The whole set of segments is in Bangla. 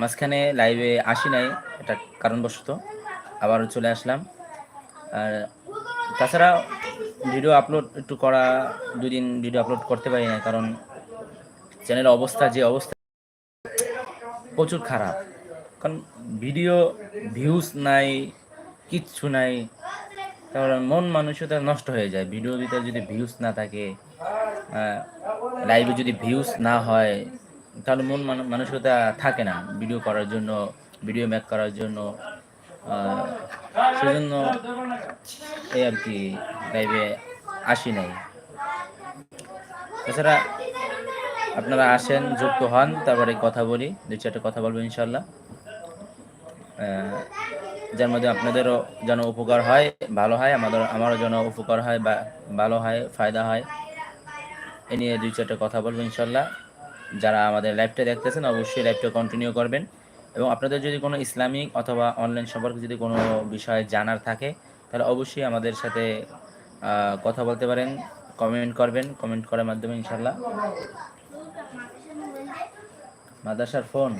মাঝখানে লাইভে আসি নাই, এটা কারণবশত। আবার চলে আসলাম। আর তাছাড়া ভিডিও আপলোড একটু করা, দুদিন ভিডিও আপলোড করতে পারি না কারণ চ্যানেলের অবস্থা, যে অবস্থা, প্রচুর খারাপ। কারণ ভিডিও ভিউজ নাই, কিচ্ছু নাই কারণ মন মানসিকতা নষ্ট হয়ে যায়। ভিডিওর ভিতরে যদি ভিউজ না থাকে লাইভে যদি ভিউজ না হয় তাহলে মন মান- মানসিকতা থাকে না। ভিডিও করার জন্য ভিডিও মেক করার জন্য সেজন্য এই আর কি লাইভে আসি নাই। তাছাড়া আপনারা আসেন, যুক্ত হন, তারপরে কথা বলি, দুই চারটে কথা বলব ইনশাল্লাহ যার মধ্যে আপনাদেরও যেন উপকার হয়, ভালো হয়, আমাদের, আমারও যেন উপকার হয় বা ভালো হয়, ফায়দা হয়, এ নিয়ে দুই চারটে কথা বলব ইনশাল্লাহ যারা আমাদের লাইভটা দেখতেছেন, অবশ্যই লাইভটা কন্টিনিউ করবেন। এবং আপনাদের যদি কোনো ইসলামিক অথবা অনলাইন সম্পর্কে যদি কোনো বিষয়ে জানার থাকে, তাহলে অবশ্যই আমাদের সাথে কথা বলতে পারেন কমেন্ট করবেন কমেন্ট করার মাধ্যমে ইনশাল্লাহ মাদাসার ফোন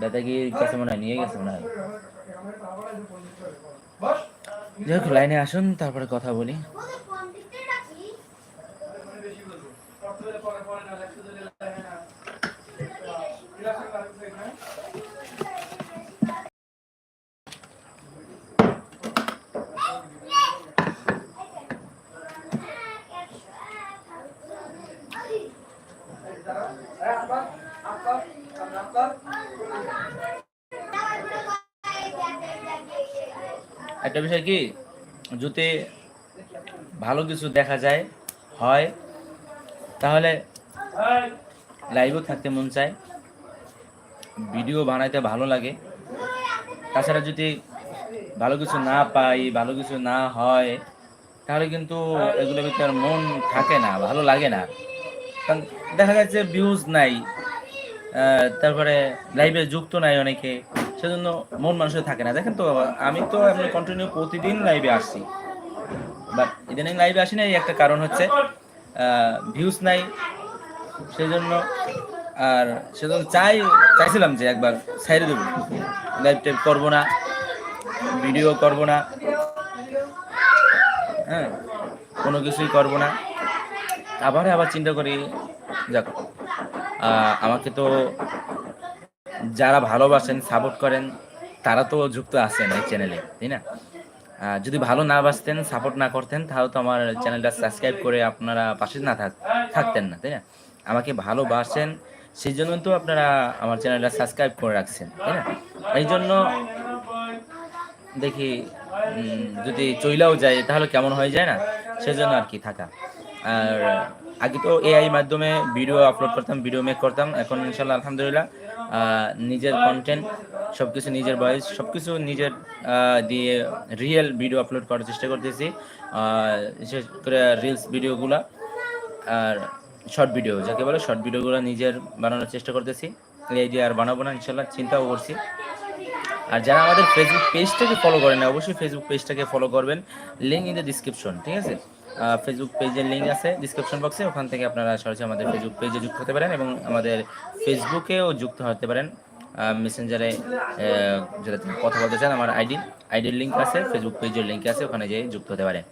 দাদাগির কাছে মনে হয়, নিয়ে গেছে মনে হয়। যাই হোক লাইনে আসুন, তারপরে কথা বলি। একটা বিষয় কি? যদি ভালো কিছু দেখা যায়, হয়, তাহলে লাইভও থাকতে মন চায় ভিডিও বানাইতে ভালো লাগে। তাছাড়া যদি ভালো কিছু না পাই, ভালো কিছু না হয়, তাহলে কিন্তু এগুলোর ভিতরে মন থাকে না, ভালো লাগে না। কারণ দেখা যাচ্ছে ভিউজ নাই তারপরে লাইভে যুক্ত নাই অনেকে। সেজন্য মন মানুষের থাকে না। দেখেন তো, আমি তো এমনি কন্টিনিউ প্রতিদিন লাইভে আসছি। বাট ইদানিং লাইভে আসি না এই একটা কারণ হচ্ছে ভিউজ নাই। সেজন্য, আর সেজন্য চাই, চাইছিলাম যে একবার সাইডে দেবো। লাইভ টাইপ করব না ভিডিও করব না। হ্যাঁ কোনো কিছুই করব না। আবার আবার চিন্তা করি, যাক আমাকে তো যারা ভালোবাসেন সাপোর্ট করেন, তারা তো যুক্ত আছেন এই চ্যানেলে তাই না? যদি ভালো না বাসতেন সাপোর্ট না করতেন, তাহলে তো আমার চ্যানেলটা সাবস্ক্রাইব করে আপনারা পাশে না থাক, থাকতেন না, তাই না? আমাকে ভালোবাসেন সেই জন্য তো আপনারা আমার চ্যানেলটা সাবস্ক্রাইব করে রাখছেন, তাই না? এই জন্য দেখি যদি চইলাও যায়, তাহলে কেমন হয়ে যায় না? সেজন্য আর কি থাকা। আর আগে তো এআই মাধ্যমে ভিডিও আপলোড করতাম ভিডিও মেক করতাম। এখন ইনশাল্লাহ আলহামদুলিল্লাহ নিজের কন্টেন্ট সব কিছু নিজের ভয়েস সব কিছু নিজের দিয়ে রিয়েল ভিডিও আপলোড করার চেষ্টা করতেছি। বিশেষ করে রিলস ভিডিওগুলা আর শর্ট ভিডিও যাকে বলে শর্ট ভিডিওগুলো নিজের বানানোর চেষ্টা করতেছি। এই দিয়ে আর বানাবো না ইনশাল্লাহ চিন্তাও করছি। আর যারা আমাদের ফেসবুক পেজটাকে ফলো করেন অবশ্যই ফেসবুক পেজটাকে ফলো করবেন। লিঙ্ক ইন দ্য ডিসক্রিপশন ঠিক আছে? ফেসবুক পেজের লিঙ্ক আছে ডিসক্রিপশন বক্সে ওখান থেকে আপনারা সরাসরি আমাদের ফেসবুক পেজে যুক্ত হতে পারেন এবং আমাদের ফেসবুকেও যুক্ত হতে পারেন। মেসেঞ্জারে যেটা কথা বলতে চান, আমার আইডি আইডির লিঙ্ক আছে ফেসবুক পেজের লিঙ্ক আছে, ওখানে যেয়ে যুক্ত হতে পারেন।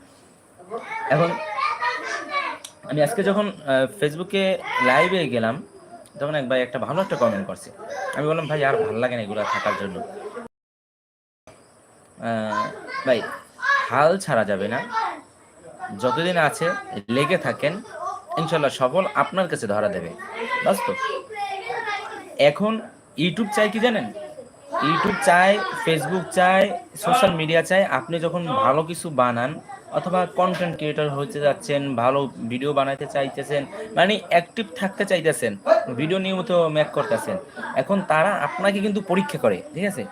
এখন, আমি আজকে যখন ফেসবুকে লাইভে গেলাম, তখন এক ভাই একটা ভালো একটা কমেন্ট করছে। আমি বললাম, ভাই, আর ভালো লাগে না এগুলো থাকার জন্য। ভাই, হাল ছাড়া যাবে না। যতদিন আছে, লেগে থাকেন ইনশাল্লাহ সফল আপনার কাছে ধরা দেবে। বাস তো? এখন ইউটিউব চাই কি জানেন? ইউটিউব চাই ফেসবুক চাই সোশ্যাল মিডিয়া চাই, আপনি যখন ভালো কিছু বানান, অথবা কন্টেন্ট ক্রিয়েটর হতে যাচ্ছেন, ভালো ভিডিও বানাইতে চাইতেছেন মানে অ্যাক্টিভ থাকতে চাইতেছেন ভিডিও নিয়মিত মেক করতেছেন, এখন তারা আপনাকে কিন্তু পরীক্ষা করে, ঠিক আছে?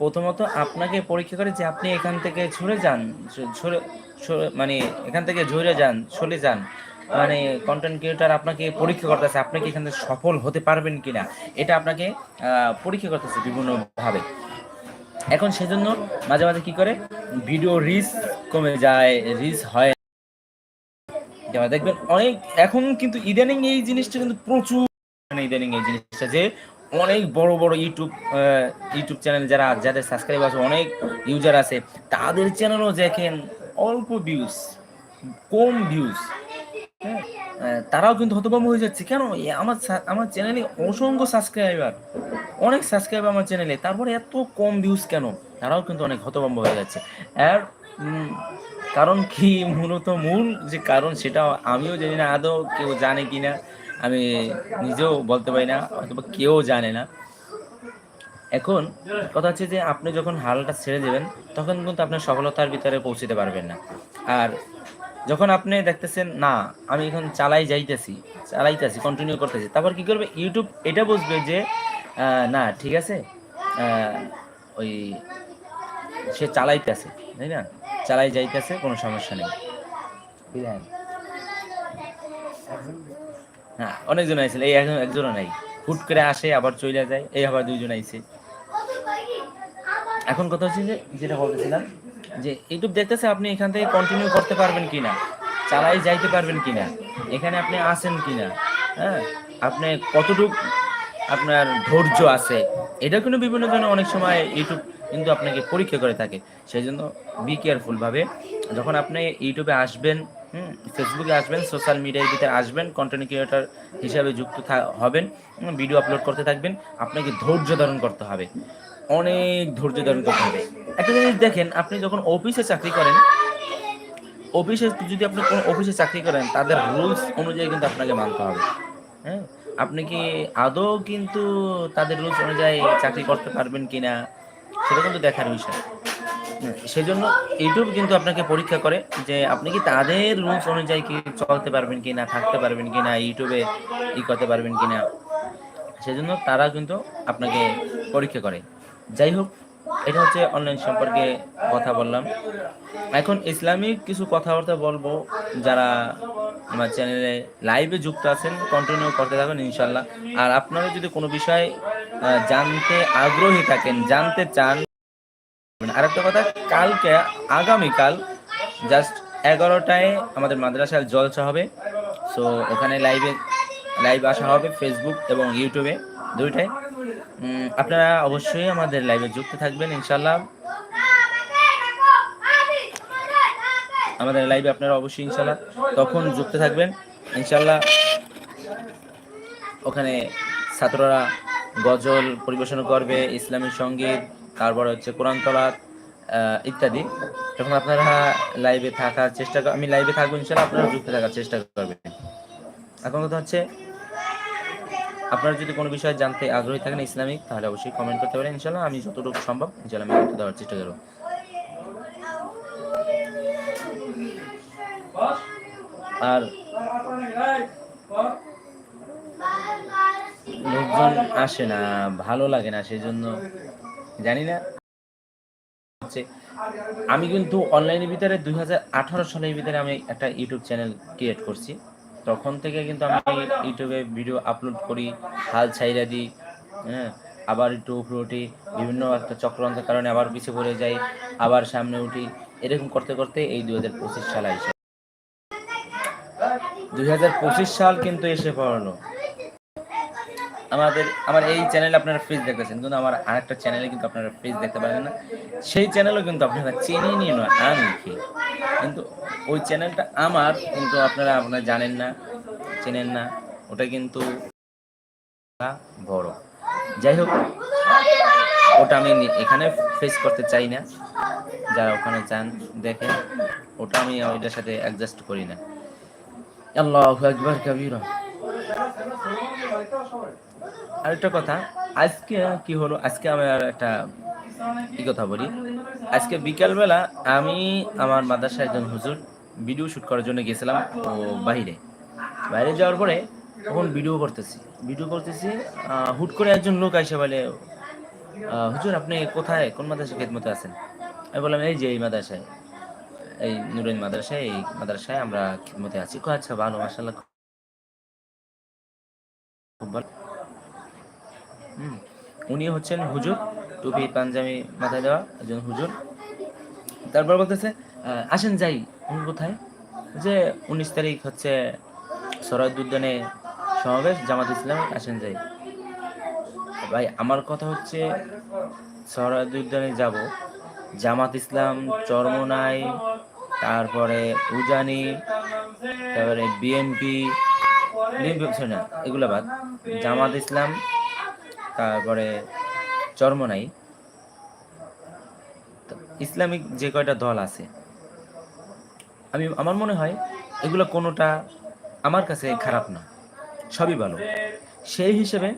প্রথমত আপনাকে পরীক্ষা করে যে আপনি এখান থেকে ছড়ে যান মানে এখান থেকে ঝরে যান চলে যান। মানে কন্টেন্ট ক্রিয়েটার আপনাকে পরীক্ষা করতেছে, আপনি কি এখান থেকে সফল হতে পারবেন কিনা? এটা আপনাকে পরীক্ষা করতেছে বিভিন্নভাবে। এখন সেজন্য মাঝে মাঝে কি করে? ভিডিও রিচ কমে যায় রিচ হয়। দেখবেন অনেক, এখন কিন্তু ইদানিং এই জিনিসটা কিন্তু প্রচুর মানে ইদানিং এই জিনিসটা যে অনেক বড় বড় ইউটিউব ইউটিউব চ্যানেল যারা, যাদের সাবস্ক্রাইব আছে, অনেক ইউজার আছে, তাদের চ্যানেলও দেখেন অল্প ভিউজ কম ভিউজ হ্যাঁ? তারাও কিন্তু হতভম্ব হয়ে যাচ্ছে। কেন? আমার আমার চ্যানেলে অসংখ্য সাবস্ক্রাইবার অনেক সাবস্ক্রাইবার আমার চ্যানেলে তারপরে এত কম ভিউজ কেন? তারাও কিন্তু অনেক হতভম্ব হয়ে যাচ্ছে। আর কারণ কি? মূলত মূল যে কারণ সেটা আমিও জানি না, আদৌ কেউ জানে কিনা। আমি নিজেও বলতে পারি না অথবা কেউ জানে না। এখন কথা হচ্ছে যে, আপনি যখন হালটা ছেড়ে দেবেন, তখন কিন্তু আপনার সফলতার ভিতরে পৌঁছতে পারবেন না। আর যখন আপনি দেখতেছেন, না, আমি এখন চালাই যাইতেছি, চালাইতেছি কন্টিনিউ করতেছি, তারপর কি করবে? ইউটিউব এটা বুঝবে যে না, ঠিক আছে ওই সে চালাইতেছে, তাই না? চালাই যাইতেছে, কোনো সমস্যা নেই। বুঝলেন হ্যাঁ অনেকজন আইছিল, এই একজন একজনও নাই। হুট করে আসে, আবার চলে যায়, এই আবার দুইজন আইছে। এখন কথা হচ্ছে যে, যেটা বলতেছিলাম, যে ইউটিউব দেখতেছে আপনি এখান থেকে কন্টিনিউ করতে পারবেন কিনা, চালাই যাইতে পারবেন কিনা, এখানে আপনি আছেন কিনা হ্যাঁ? আপনি কতটুকু আপনার ধৈর্য আছে, এটা কিন্তু বিভিন্ন জন্য অনেক সময় ইউটিউব কিন্তু আপনাকে পরীক্ষা করে থাকে। সেই জন্য বি কেয়ারফুল ভাবে, যখন আপনি ইউটিউবে আসবেন হুম ফেসবুকে আসবেন সোশ্যাল মিডিয়ার ভিতরে আসবেন কন্টেন্ট ক্রিয়েটর হিসাবে যুক্ত হবেন ভিডিও আপলোড করতে থাকবেন, আপনাকে ধৈর্য ধারণ করতে হবে। অনেক ধৈর্য ধারণ করতে হবে। একটা জিনিস দেখেন, আপনি যখন অফিসে চাকরি করেন অফিসে যদি আপনি কোনো অফিসে চাকরি করেন, তাদের রুলস অনুযায়ী কিন্তু আপনাকে মানতে হবে। হ্যাঁ? আপনি কি আদৌ কিন্তু তাদের রুলস অনুযায়ী চাকরি করতে পারবেন কিনা, সেটা কিন্তু দেখার বিষয়। সেজন্য ইউটিউব কিন্তু আপনাকে পরীক্ষা করে যে আপনি কি তাদের রুলস অনুযায়ী কি চলতে পারবেন কি না থাকতে পারবেন কি না ইউটিউবে ই করতে পারবেন কি না সেজন্য তারা কিন্তু আপনাকে পরীক্ষা করে। যাই হোক, এটা হচ্ছে অনলাইন সম্পর্কে কথা বললাম। এখন ইসলামিক কিছু কথাবার্তা বলব যারা আমার চ্যানেলে লাইভে যুক্ত আছেন কন্টিনিউ করতে থাকুন ইনশাল্লাহ আর আপনারা যদি কোনো বিষয় জানতে আগ্রহী থাকেন, জানতে চান আরেকটা কথা, কালকে, আগামীকাল জাস্ট এগারোটায় আমাদের মাদ্রাসার জলসা হবে। সো ওখানে লাইভে লাইভ আসা হবে ফেসবুক এবং ইউটিউবে দুইটাই। আপনারা অবশ্যই আমাদের লাইভে যুক্ত থাকবেন ইনশাল্লাহ আমাদের লাইভে আপনারা অবশ্যই ইনশাল্লাহ তখন যুক্ত থাকবেন। ইনশাল্লাহ ওখানে ছাত্ররা গজল পরিবেশন করবে, ইসলামী সংগীত তারপর হচ্ছে কোরআন তলাত ইত্যাদি। তখন আপনারা লাইভে থাকার চেষ্টা আমি লাইভে থাকব ইনশাল্লাহ আপনারা যুক্ত থাকার চেষ্টা করবেন। এখন কথা হচ্ছে, আপনারা যদি কোনো বিষয়ে জানতে আগ্রহী থাকেন ইসলামিক, তাহলে অবশ্যই কমেন্ট করতে পারেন। ইনশাল্লাহ আমি যতটুকু সম্ভব ইনশাল্লাহ আমি দেওয়ার চেষ্টা করব। আর লোকজন আসে না, ভালো লাগে না সেই জন্য জানি না হচ্ছে, আমি কিন্তু অনলাইনের ভিতরে দুই হাজার আঠারো সালের ভিতরে আমি একটা ইউটিউব চ্যানেল ক্রিয়েট করছি। তখন থেকে কিন্তু আমি ইউটিউবে ভিডিও আপলোড করি, হাল ছাইরা দিই হ্যাঁ আবার একটু উপরে উঠি, বিভিন্ন একটা চক্রান্তের কারণে আবার পিছিয়ে পড়ে যাই, আবার সামনে উঠি, এরকম করতে করতে এই দুই হাজার পঁচিশ সাল আসে দুই হাজার পঁচিশ সাল কিন্তু এসে পড়ল আমাদের, আমার এই চ্যানেলে আপনারা ফ্রিজ দেখতেছেন কিন্তু আমার আরেকটা চ্যানেলে কিন্তু আপনারা ফ্রিজ দেখতে পারেন না। সেই চ্যানেলও কিন্তু আপনারা চিনি নিয়ে নয় আমি কি। কিন্তু ওই চ্যানেলটা আমার, কিন্তু আপনারা আপনারা জানেন না, চেনেন না। ওটা কিন্তু বড়। যাই হোক, ওটা আমি এখানে ফেস করতে চাই না। যারা ওখানে চান, দেখেন। ওটা আমি ওইটার সাথে অ্যাডজাস্ট করি না। আল্লাহু আকবার, কাবীরা। আরেকটা কথা, আজকে কি হলো? আজকে আমি আর একটা কি কথা বলি। আজকে বিকালবেলা আমি আমার মাদ্রাসা একজন হুজুর ভিডিও শুট করার জন্য গেছিলাম বাইরে বাইরে যাওয়ার পরে তখন ভিডিও করতেছি। ভিডিও করতেছি হুট করে একজন লোক এসে বলে হুজুর, আপনি কোথায়? কোন মাদ্রাসা খেদমতে আছেন? আমি বললাম, এই যে এই মাদ্রাসায়, এই নুরাইন মাদ্রাসায়, এই মাদ্রাসায় আমরা খিদমতে আছি। আচ্ছা ভালো মাসাল্লাহ উনি হচ্ছেন হুজুর, টুপি, পাঞ্জাবি মাথায় দেওয়া একজন হুজুর। তারপর বলতেছে আসেন যাই, উনি কোথায়? যে উনিশ তারিখ হচ্ছে সরাদ উদ্যানে সমাবেশ, জামাত ইসলাম আসেন যাই। ভাই, আমার কথা হচ্ছে সরাদ উদ্যানে যাব, জামাত ইসলাম, চরমনাই, তারপরে উজানি, তারপরে বিএনপি এগুলো বাদ। জামাত ইসলাম, তারপরে চরমনাই ইসলামিক যে কয়টা দল আছে, আমি, আমার মনে হয় এগুলো কোনোটা আমার কাছে খারাপ না, সবই ভালো। সেই হিসেবে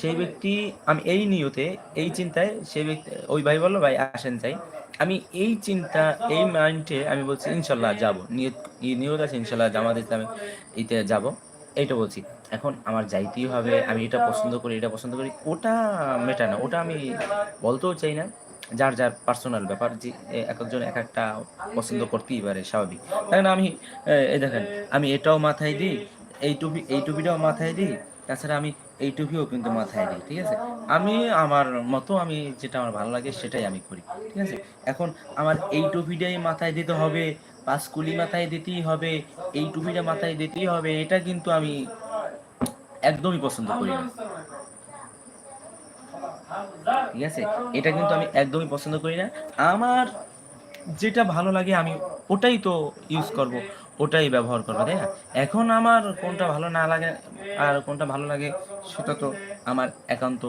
সেই ব্যক্তি, আমি এই নিয়তে, এই চিন্তায় সেই ব্যক্তি, ওই ভাই বলল, ভাই, আসেন চাই। আমি এই চিন্তা, এই মাইন্ডে আমি বলছি, ইনশাল্লাহ যাব। নিয়ত নিয়ত আছে, ইনশাল্লাহ জামাত ইসলামে ইতে যাব। এইটা বলছি, এখন আমার যাইতেই হবে, আমি এটা পছন্দ করি, এটা পছন্দ করি, ওটা মেটা না, ওটা আমি বলতেও চাই না। যার যার পার্সোনাল ব্যাপার, যে এক একজন এক একটা পছন্দ করতেই পারে, স্বাভাবিক। তাই না, আমি এই দেখেন, আমি এটাও মাথায় দিই, এই টুপি, এই টুপিটাও মাথায় দিই, তাছাড়া আমি এই টুপিও কিন্তু মাথায় দিই, ঠিক আছে? আমি, আমার মতো আমি যেটা আমার ভালো লাগে, সেটাই আমি করি, ঠিক আছে? এখন আমার এই টুপিটাই মাথায় দিতে হবে পাঁচ কুলি মাথায় দিতেই হবে, এই টুপিটা মাথায় দিতেই হবে, এটা কিন্তু আমি একদমই পছন্দ করি না। ঠিক আছে? এটা কিন্তু আমি একদমই পছন্দ করি না। আমার যেটা ভালো লাগে আমি ওটাই তো ইউজ করব, ওটাই ব্যবহার করব, তাই না? এখন আমার কোনটা ভালো না লাগে, আর কোনটা ভালো লাগে সেটা তো আমার একান্ত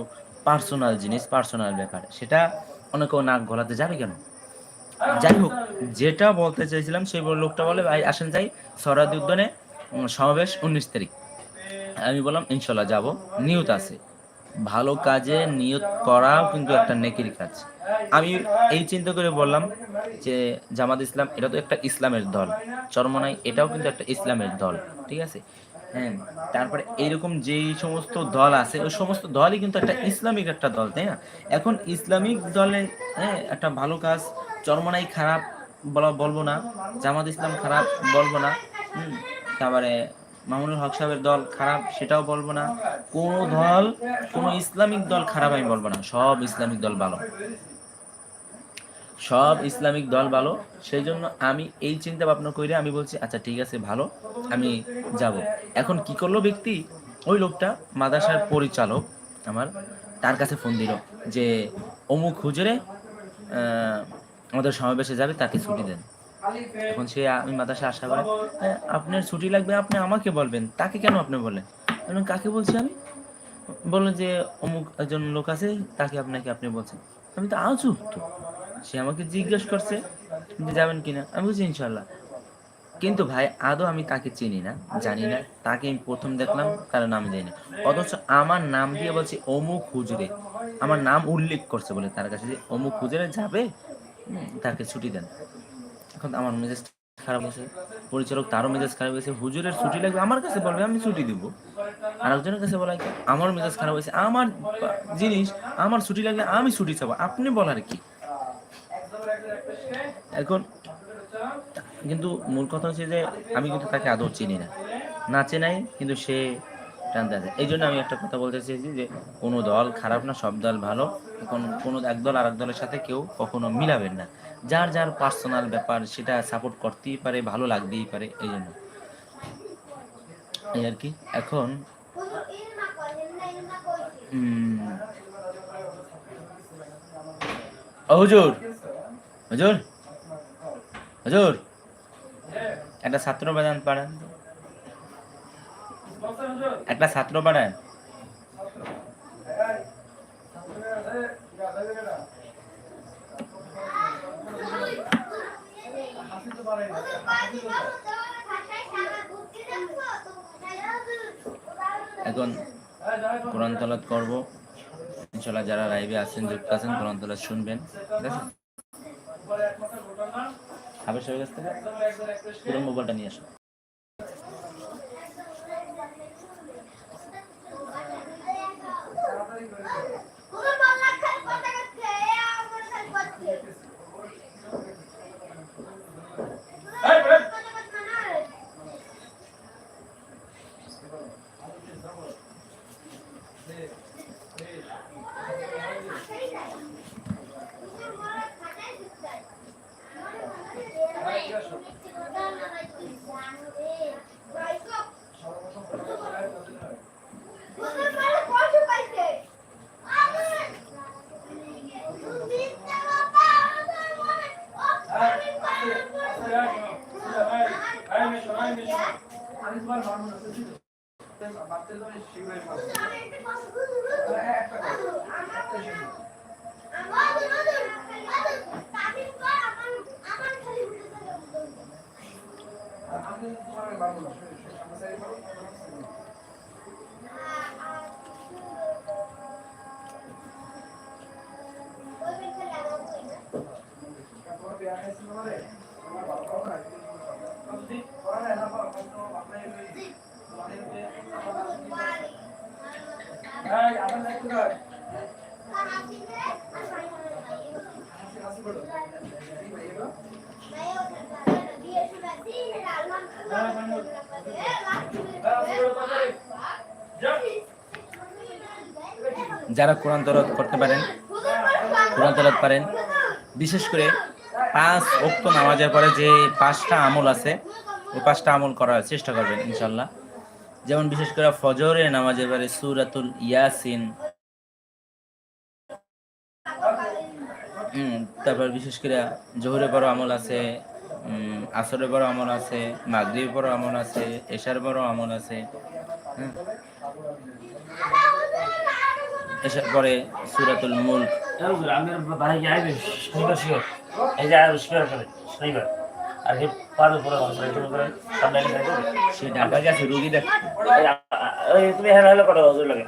পার্সোনাল জিনিস পার্সোনাল ব্যাপার। সেটা অনেকেও নাক গলাতে যাবে কেন? যাই হোক, যেটা বলতে চাইছিলাম, সেই লোকটা বলে, ভাই, আসেন যাই, সরাদি উদ্যানে সমাবেশ উনিশ তারিখ। আমি বললাম, ইনশাল্লাহ যাব। নিয়ত আছে। ভালো কাজে নিয়ত করাও কিন্তু একটা নেকির কাজ। আমি এই চিন্তা করে বললাম যে, জামাত ইসলাম, এটা তো একটা ইসলামের দল। চরমনাই, এটাও কিন্তু একটা ইসলামের দল, ঠিক আছে? হ্যাঁ তারপরে এইরকম যেই সমস্ত দল আছে, ওই সমস্ত দলই কিন্তু একটা ইসলামিক একটা দল, তাই না? এখন ইসলামিক দলে হ্যাঁ একটা ভালো কাজ চরমনাই খারাপ বলা বলব না, জামাত ইসলাম খারাপ বলব না তারপরে মামুনুল হক সাহেবের দল খারাপ সেটাও বলব না, কোন দল, কোন ইসলামিক দল খারাপ আমি বলব না, সব ইসলামিক দল ভালো। সব ইসলামিক দল ভালো সেই জন্য আমি এই চিন্তা ভাবনা করে আমি বলছি আচ্ছা ঠিক আছে, ভালো, আমি যাব। এখন কি করল ব্যক্তি? ওই লোকটা মাদাসার পরিচালক আমার, তার কাছে ফোন দিল যে, অমুক হুজুরে আমাদের সমাবেশে যাবে, তাকে ছুটি দেন। এখন সে আমি মাদাসে আশা করে আপনার ছুটি লাগবে, আপনি আমাকে বলবেন। তাকে কেন আপনি বলেন কাকে বলছি আমি? বললেন যে, অমুক একজন লোক আছে, তাকে আপনাকে আপনি বলছেন। আমি তো আজব তো সে আমাকে জিজ্ঞেস করছে যে যাবেন কিনা আমি বলছি ইনশাল্লাহ কিন্তু ভাই, আদৌ আমি তাকে চিনি না, জানি না। তাকে আমি প্রথম দেখলাম তার নাম জানি না। অথচ আমার নাম দিয়ে বলছে, অমুক হুজুরে। আমার নাম উল্লেখ করছে বলে তার কাছে যে, অমুক হুজুরে যাবে? তাকে ছুটি দেন। এখন আমার মেজাজ খারাপ হয়েছে, পরিচালক তারও মেজাজ খারাপ হয়েছে, হুজুরের ছুটি লাগবে, আমার কাছে বলবে, আমি ছুটি দিব। আর একজনের কাছে বলা আমার মেজাজ খারাপ হয়েছে, আমার জিনিস, আমার ছুটি লাগলে আমি ছুটি চাবো। আপনি বলার কি? এখন, কিন্তু মূল কথা হচ্ছে যে, আমি কিন্তু তাকে আদৌ চিনি না। না চেনাই, কিন্তু সে টানতে আছে এই জন্য আমি একটা কথা বলতে চাইছি যে, কোনো দল খারাপ না, সব দল ভালো। এখন কোনো এক দল আর এক দলের সাথে কেউ কখনো মিলাবেন না। যার যার পার্সোনাল ব্যাপার, সেটা সাপোর্ট করতেই পারে, ভালো লাগতেই পারে, এই জন্য। এই আর কি। এখন হুজুর হুজুর হুজুর, একটা ছাত্র বাজান পাড়ান একটা ছাত্র পাড়ান এখন কোরআন তলাত করব। ইনশাল্লাহ যারা লাইভে আছেন, যুক্ত আছেন, কোরআন তলাত শুনবেন। ঠিক আছে? সাহেবের কাছ থেকে পুরো মোবাইলটা নিয়ে আসো। যারা কোরআন তরত করতে পারেন, কোরআন তরত পারেন বিশেষ করে পাঁচ অক্ত নামাজের পরে যে পাঁচটা আমল আছে ওই পাঁচটা আমল করার চেষ্টা করবেন ইনশাল্লাহ যেমন বিশেষ করে ফজরে নামাজের পরে সুরাতুল ইয়াসিন তারপর বিশেষ করে জোহরে বড় আমল আছে উম, আসরে বড় আমল আছে মাগরিব বড় আমল আছে এশার বড় আমল আছে হ্যাঁ। এসার পরে সুরাতুল গেছে রুগী দেখ। তুমি হ্যাঁ লাগে।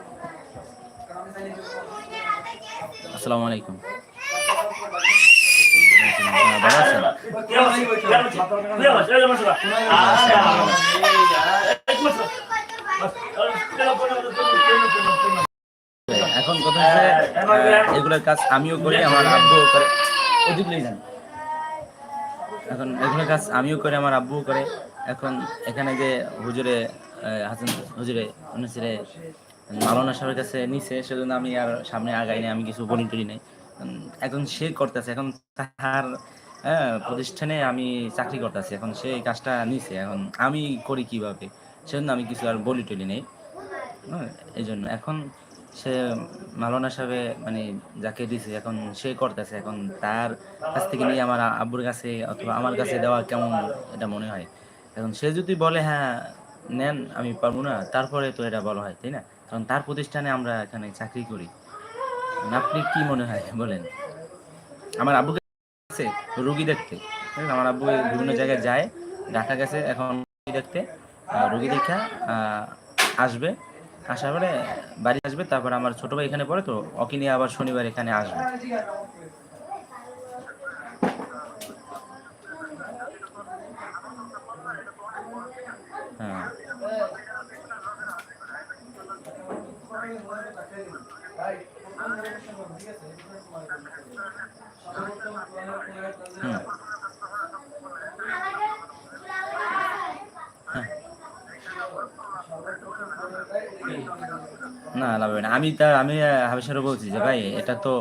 আসসালামু আলাইকুম। এখন কথা হচ্ছে, এগুলোর কাজ আমিও করি, আমার করে। যান এখন এগুলোর কাজ আমিও করি, আমার আব্বুও করে। এখন এখানে যে হুজুরে হাসান হুজুরে, অনুসারে মালানা সাহেবের কাছে নিছে, সেজন্য আমি আর সামনে আগাই নাই, আমি কিছু বলি টলি নাই। এখন সে করতেছে, এখন তার হ্যাঁ, প্রতিষ্ঠানে আমি চাকরি করতেছি এখন কাজটা নিছে এখন আমি করি কীভাবে? সেজন্য আমি কিছু আর বলি টলি নেই। হ্যাঁ, এই জন্য এখন সে সাহেবে মানে যাকে দিছে এখন সে করতেছে এখন তার কাছ থেকে নিয়ে আমার আব্বুর কাছে অথবা আমার কাছে দেওয়া কেমন এটা মনে হয়? এখন সে যদি বলে হ্যাঁ নেন আমি পারব না তারপরে তো এটা বলা হয় তাই না? কারণ তার প্রতিষ্ঠানে আমরা এখানে চাকরি করি। আপনি কি মনে হয় বলেন? আমার আব্বু গেছে রোগী দেখতে। ঠিক আমার আব্বু বিভিন্ন জায়গায় যায়, ঢাকা গেছে, এখন দেখতে রোগী দেখা আসবে। আসার পরে বাড়ি আসবে, তারপর আমার ছোট ভাই এখানে পড়ে, তো ওকে নিয়ে আবার শনিবার এখানে আসবে হ্যাঁ হুম হ্যাঁ না লাভ হবে না। আমি তার, আমি হাবিসারও বলছি যে, ভাই, এটা তো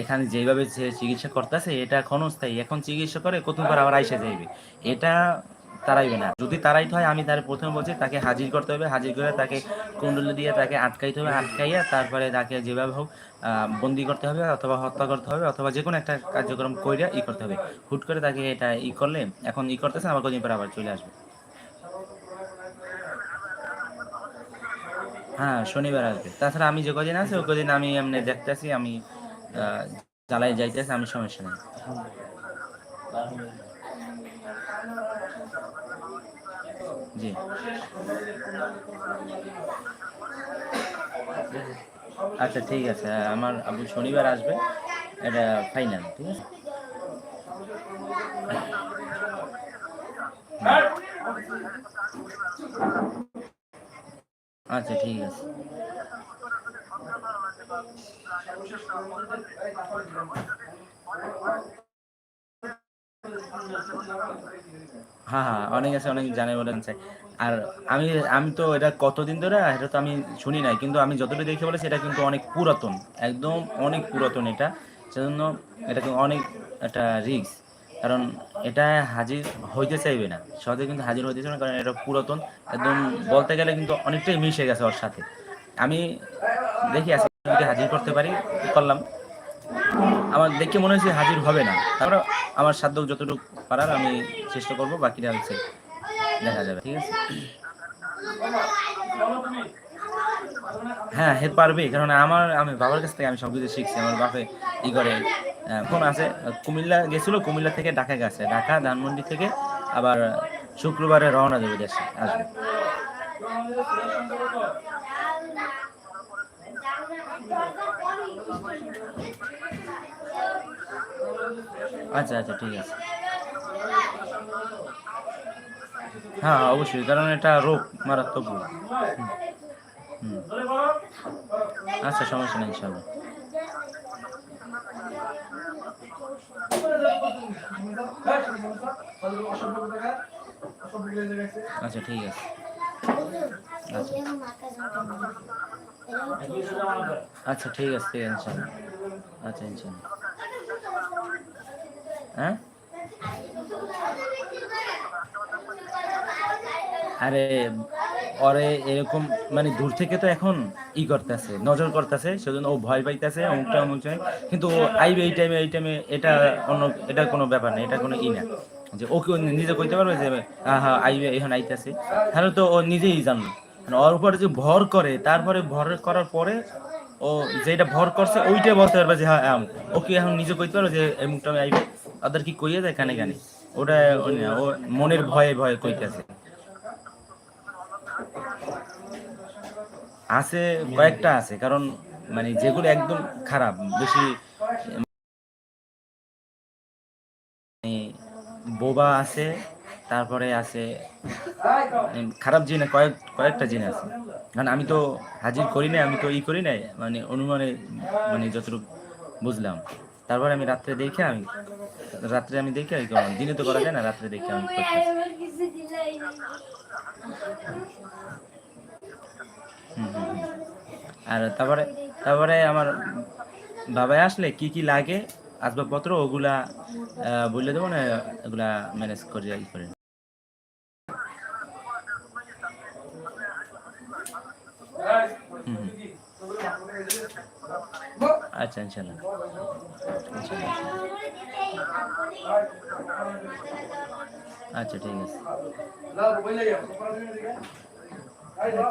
এখানে যেভাবে চিকিৎসা করতেছে, এটা ক্ষণস্থায়ী এখন চিকিৎসা করে কতবার আবার আইসে যাইবে? এটা তারাইবে না। যদি তারাইতে হয়, আমি তার প্রথমে বলছি, তাকে হাজির করতে হবে। হাজির করে তাকে কুণ্ডলি দিয়ে তাকে আটকাইতে হবে, আটকাইয়া তারপরে তাকে যেভাবে হোক বন্দি করতে হবে, অথবা হত্যা করতে হবে, অথবা যে কোনো একটা কার্যক্রম কইরা ই করতে হবে। হুট করে তাকে এটা ই করলে, এখন ই করতেছে আমার কদিন পরে আবার চলে আসবে। হ্যাঁ শনিবার আসবে। তাছাড়া আমি যে কদিন আছে, ওই কদিন আমি এমনি দেখতেছি, আমি চালাই যাইতেছি, আমি সমস্যা নেই। জি। আচ্ছা ঠিক আছে। আমার আবু শনিবার আসবে, এটা ফাইনাল ঠিক আছে? আচ্ছা ঠিক আছে। হ্যাঁ হ্যাঁ অনেক আছে, অনেক জানে বলে আর আমি আমি তো এটা কতদিন ধরে, এটা তো আমি শুনি নাই, কিন্তু আমি যতটা দেখে বলেছি, এটা কিন্তু অনেক পুরাতন, একদম অনেক পুরাতন এটা। সেজন্য এটা অনেক একটা রিস্ক কারণ এটা হাজির হইতে চাইবে না। সহজে কিন্তু হাজির হইতে চাইবে না, কারণ এটা পুরাতন। একদম বলতে গেলে কিন্তু অনেকটাই মিশে গেছে ওর সাথে। আমি দেখি আজকে যদি হাজির করতে পারি করলাম? আমার দেখে মনে হয়েছে হাজির হবে না। তারপরে আমার সাধ্য যতটুকু পারার আমি চেষ্টা করব, বাকিটা হচ্ছে দেখা যাবে, ঠিক আছে? হ্যাঁ হে পারবে কারণ আমার, আমি বাবার কাছ থেকে আমি সব কিছু শিখছি, আমার বাপে ই করে ফোন আছে, কুমিল্লা গেছিল, কুমিল্লা থেকে ঢাকা গেছে, ঢাকা, ধানমন্ডি থেকে আবার শুক্রবারে রওনা দেবে দেশে, আসবে। আচ্ছা আচ্ছা ঠিক আছে। হ্যাঁ অবশ্যই, কারণ এটা রোগ, মারাত্মক রোগ। আচ্ছা সমস্যা নেই, ইনশাল্লাহ। আচ্ছা ঠিক আছে। আচ্ছা। আচ্ছা ঠিক আছে ঠিক আছে আচ্ছা ইনশাল্লাহ। হ্যাঁ? আরে ওরে এরকম মানে দূর থেকে তো এখন ই করতেছে, নজর করতেছে, সেজন্য ও ভয় পাইতেছে, অমুকটা অমুক জায়গায়। কিন্তু ও আইবে এই টাইমে এই টাইমে এটা অন্য এটা কোনো ব্যাপার না এটা কোনো ই না। যে ওকে নিজে কইতে পারবে যে হ্যাঁ হ্যাঁ আইবে, এখন আইতেছে? তাহলে তো ও নিজেই জানবে। মানে ওর উপরে যে ভর করে, তারপরে ভর করার পরে ও যেটা ভর করছে ওইটা বলতে পারবে যে হ্যাঁ ওকে এখন নিজে কইতে পারবে যে, এই মুখটা আমি আইবে? ওদের কি কইয়ে যায় কানে কানে? ওটা ও মনের ভয়ে ভয়ে কইতেছে। আছে, কয়েকটা আছে, কারণ মানে যেগুলো একদম খারাপ, বেশি মানে বোবা আছে, তারপরে আছে খারাপ জিনে, কয়েক, কয়েকটা জিনে আছে। কারণ আমি তো হাজির করি নাই, আমি তো ই করি নাই মানে অনুমানে মানে যতটুকু বুঝলাম। তারপরে আমি রাত্রে দেখে আমি, রাত্রে আমি দেখে দিনে তো করা যায় না, রাত্রে দেখে আমি করতেছি। হুম, হুম, হুম। আর তারপরে তারপরে আমার বাবাই আসলে কি কি লাগে, আসবাবপত্র ওগুলা বলে দেবো না এগুলা ম্যানেজ করে, ই করে। আচ্ছা ইনশাল্লাহ। আচ্ছা ঠিক আছে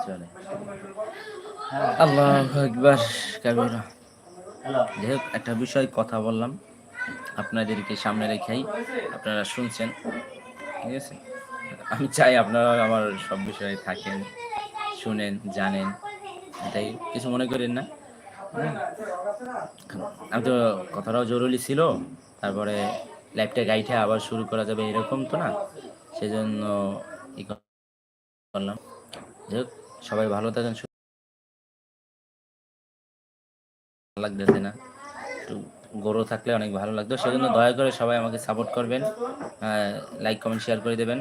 চলে আল্লাহ একবার কাবিরা। যাই একটা বিষয় কথা বললাম। আপনাদেরকে সামনে রেখেই আপনারা শুনছেন। ঠিক আছে? আমি চাই আপনারা আমার সব বিষয়ে থাকেন, শুনেন, জানেন। এটাই কিছু মনে করেন না? আমি তো কথাটাও জরুরি ছিল। তারপরে লাইফটা গাইঠে আবার শুরু করা যাবে এরকম তো না? সেজন্য ই করলাম যাই হোক সবাই ভালো থাকেন লাগতেছে না। একটু গরু থাকলে অনেক ভালো লাগতো সেজন্য দয়া করে সবাই আমাকে সাপোর্ট করবেন। লাইক কমেন্ট শেয়ার করে দেবেন।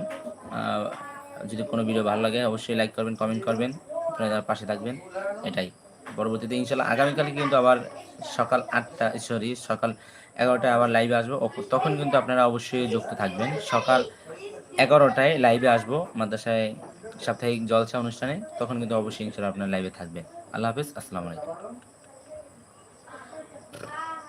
যদি কোনো ভিডিও ভালো লাগে অবশ্যই লাইক করবেন কমেন্ট করবেন। আপনারা পাশে থাকবেন এটাই। পরবর্তীতে ইনশাল্লাহ আগামীকালে কিন্তু আবার সকাল আটটা সরি সকাল এগারোটায় আবার লাইভে আসব। তখন কিন্তু আপনারা অবশ্যই যুক্ত থাকবেন। সকাল এগারোটায় লাইভে আসব মাদ্রাসায় সাপ্তাহিক জলসা অনুষ্ঠানে তখন কিন্তু অবশ্যই ইনশাল্লাহ আপনার লাইভে থাকবেন আল্লাহ হাফিজ আসসালামু আলাইকুম।